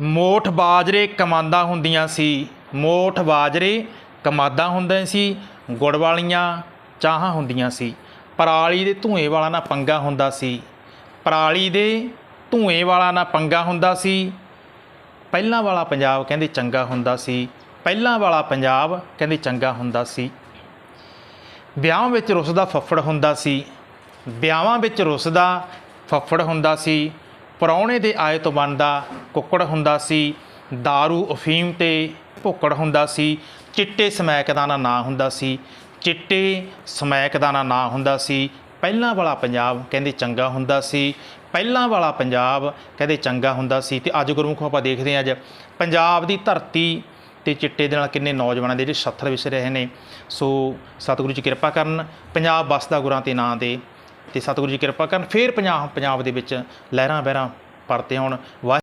ਮੋਠ ਬਾਜਰੇ ਕਮਾਂਦਾ ਹੁੰਦੀਆਂ ਸੀ। ਮੋਠ ਬਾਜਰੇ ਕਮਾਦਾ ਹੁੰਦੇ ਸੀ, ਗੁੜ ਵਾਲੀਆਂ ਚਾਹਾਂ ਹੁੰਦੀਆਂ ਸੀ। ਪਰਾਲੀ ਦੇ ਧੂਏ ਵਾਲਾ ਨਾ ਪੰਗਾ ਹੁੰਦਾ ਸੀ। ਪਰਾਲੀ ਦੇ ਧੂਏ ਵਾਲਾ ਨਾ ਪੰਗਾ ਹੁੰਦਾ ਸੀ। ਪਹਿਲਾਂ ਵਾਲਾ ਪੰਜਾਬ ਕਹਿੰਦੇ ਚੰਗਾ ਹੁੰਦਾ ਸੀ। ਪਹਿਲਾਂ ਵਾਲਾ ਪੰਜਾਬ ਕਹਿੰਦੇ ਚੰਗਾ ਹੁੰਦਾ ਸੀ। ਵਿਆਹਾਂ ਵਿੱਚ ਰੁੱਸਦਾ ਫੱਫੜ ਹੁੰਦਾ ਸੀ। ਵਿਆਹਾਂ ਵਿੱਚ ਰੁੱਸਦਾ ਫੱਫੜ ਹੁੰਦਾ ਸੀ। ਪਰੌਣੇ ਦੇ ਆਏ ਤੋਂ ਬਣਦਾ ਕੁੱਕੜ ਹੁੰਦਾ ਸੀ दारू ਅਫੀਮ ਤੇ ਭੁੱਕੜ ਹੁੰਦਾ ਸੀ, ਚਿੱਟੇ ਸਮੈਕ ਦਾ ਨਾ ਨਾਂ ਹੁੰਦਾ ਸੀ, ਚਿੱਟੇ ਸਮੈਕ ਦਾ ਨਾ ਨਾਂ ਹੁੰਦਾ ਸੀ, ਪਹਿਲਾਂ ਵਾਲਾ ਪੰਜਾਬ ਕਹਿੰਦੇ ਚੰਗਾ ਹੁੰਦਾ ਸੀ, ਪਹਿਲਾਂ ਵਾਲਾ ਪੰਜਾਬ ਕਹਿੰਦੇ ਚੰਗਾ ਹੁੰਦਾ ਸੀ ਤੇ ਅੱਜ ਗੁਰਮੁਖੋ ਆਪਾਂ ਦੇਖਦੇ ਹਾਂ ਅੱਜ, ਪੰਜਾਬ ਦੀ ਧਰਤੀ ਤੇ ਚਿੱਟੇ ਦੇ ਨਾਲ ਕਿੰਨੇ ਨੌਜਵਾਨਾਂ ਦੇ ਜਿਹੜੇ ਸੱਥਰ ਵਿਸ ਰਹੇ ਨੇ, ਸੋ ਸਤਿਗੁਰੂ ਜੀ ਕਿਰਪਾ ਕਰਨ, ਪੰਜਾਬ ਬਸਦਾ ਗੁਰਾਂ ਤੇ ਨਾਂ ਦੇ ਤੇ ਸਤਿਗੁਰੂ ਜੀ ਕਿਰਪਾ ਕਰਨ ਫੇਰ ਪੰਜਾਬ ਪੰਜਾਬ ਦੇ ਵਿੱਚ ਲਹਿਰਾਂ ਬਹਿਰਾਂ ਪਰਤੇ ਆਉਣ ਵਾਹਿਗੁਰੂ